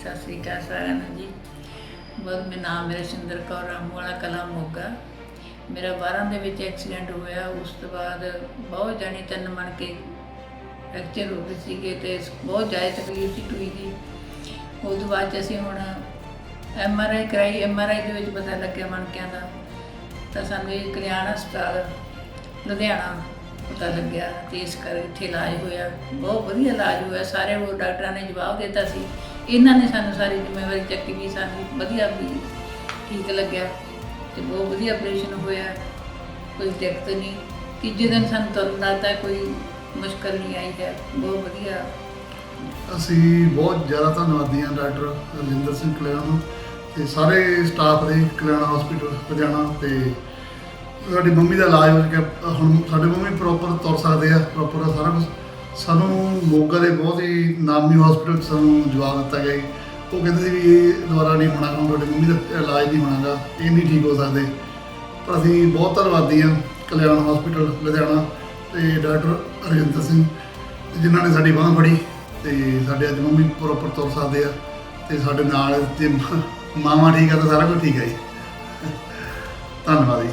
ਸਤਿ ਸ੍ਰੀ ਅਕਾਲ ਸਾਰਿਆਂ ਨੂੰ ਜੀ। ਬਹੁਤ ਮੇਰਾ ਨਾਮ ਮੇਰਾ ਸਿੰਦਰ ਕੌਰ ਰਾਮੂਵਾਲਾ ਕਲਾ ਮੋਗਾ। ਮੇਰਾ 12 ਦੇ ਵਿੱਚ ਐਕਸੀਡੈਂਟ ਹੋਇਆ। ਉਸ ਤੋਂ ਬਾਅਦ ਬਹੁਤ ਜਾਣੀ ਤਨ ਮਨ ਕੇ ਫ੍ਰੈਕਚਰ ਹੋ ਗਏ ਸੀਗੇ ਤੇ ਬਹੁਤ ਜ਼ਿਆਦਾ ਤਕਲੀਫ ਸੀ ਟੂਈ ਦੀ। ਉਸ ਤੋਂ ਬਾਅਦ 'ਚ ਅਸੀਂ ਹੁਣ ਐਮ ਆਰ ਆਈ ਕਰਾਈ। ਐਮ ਆਰ ਆਈ ਦੇ ਵਿੱਚ ਪਤਾ ਲੱਗਿਆ ਮਣਕਿਆਂ ਦਾ। ਤਾਂ ਸਾਨੂੰ ਇਹ ਕਲਿਆਣ ਹਸਪਤਾਲ ਲੁਧਿਆਣਾ ਪਤਾ ਲੱਗਿਆ। ਤੇ ਇਸ ਕਰਕੇ ਇੱਥੇ ਇਲਾਜ ਹੋਇਆ। ਬਹੁਤ ਵਧੀਆ ਇਲਾਜ ਹੋਇਆ। ਸਾਰੇ ਉਹ ਡਾਕਟਰਾਂ ਨੇ ਜਵਾਬ ਦਿੱਤਾ ਸੀ। ਇਹਨਾਂ ਨੇ ਸਾਨੂੰ ਸਾਰੀ ਜ਼ਿੰਮੇਵਾਰੀ ਚੱਕੀ ਵੀ ਸਾਨੂੰ ਵਧੀਆ ਵੀ ਠੀਕ ਲੱਗਿਆ ਤੇ ਬਹੁਤ ਵਧੀਆ ਆਪਰੇਸ਼ਨ ਹੋਇਆ। ਕੋਈ ਦਿੱਕਤ ਨਹੀਂ। ਤੀਜੇ ਦਿਨ ਸਾਨੂੰ ਤੁਰਨ ਦਾ ਤਾਂ ਕੋਈ ਮੁਸ਼ਕਲ ਨਹੀਂ ਆਈ ਹੈ। ਬਹੁਤ ਵਧੀਆ। ਅਸੀਂ ਬਹੁਤ ਜ਼ਿਆਦਾ ਧੰਨਵਾਦੀ ਹਾਂ ਡਾਕਟਰ ਰਜਿੰਦਰ ਸਿੰਘ ਕਲਿਆਣ ਤੇ ਸਾਰੇ ਸਟਾਫ ਦੇ ਕਲਿਆਣ ਹਸਪੀਟਲ ਲੁਧਿਆਣਾ ਤੇ ਸਾਡੀ ਮੰਮੀ ਦਾ ਇਲਾਜ ਹੋ ਗਿਆ। ਹੁਣ ਸਾਡੇ ਮੰਮੀ ਪ੍ਰੋਪਰ ਤੁਰ ਸਕਦੇ ਆ ਪ੍ਰੋਪਰ ਸਾਰਾ ਕੁਝ ਸਾਨੂੰ ਮੋਗਾ ਦੇ ਬਹੁਤ ਹੀ ਨਾਮੀ ਹਸਪੀਟਲ ਸਾਨੂੰ ਜਵਾਬ ਦਿੱਤਾ ਗਿਆ ਜੀ। ਉਹ ਕਹਿੰਦੇ ਸੀ ਵੀ ਇਹ ਦੁਬਾਰਾ ਨਹੀਂ ਹੋਣਾ ਕੰਮ ਤੁਹਾਡੀ ਮੰਮੀ ਦਾ ਇਲਾਜ ਨਹੀਂ ਹੋਣਾਗਾ, ਇਹ ਨਹੀਂ ਠੀਕ ਹੋ ਸਕਦੇ। ਪਰ ਅਸੀਂ ਬਹੁਤ ਧੰਨਵਾਦੀ ਹਾਂ ਕਲਿਆਣ ਹਸਪੀਟਲ ਲੁਧਿਆਣਾ ਤੇ ਡਾਕਟਰ ਰਜਿੰਦਰ ਸਿੰਘ, ਜਿਨ੍ਹਾਂ ਨੇ ਸਾਡੀ ਬਾਂਹ ਫੜੀ ਤੇ ਸਾਡੇ ਅੱਜ ਮੰਮੀ ਪ੍ਰੋਪਰ ਤੁਰ ਸਕਦੇ ਆ ਤੇ ਸਾਡੇ ਨਾਲ ਤੇ ਮਾਂ- ਮਾਵਾਂ ਠੀਕ ਆ ਤਾਂ ਸਾਰਾ ਕੁਝ ਠੀਕ ਹੈ ਜੀ। ਧੰਨਵਾਦ ਜੀ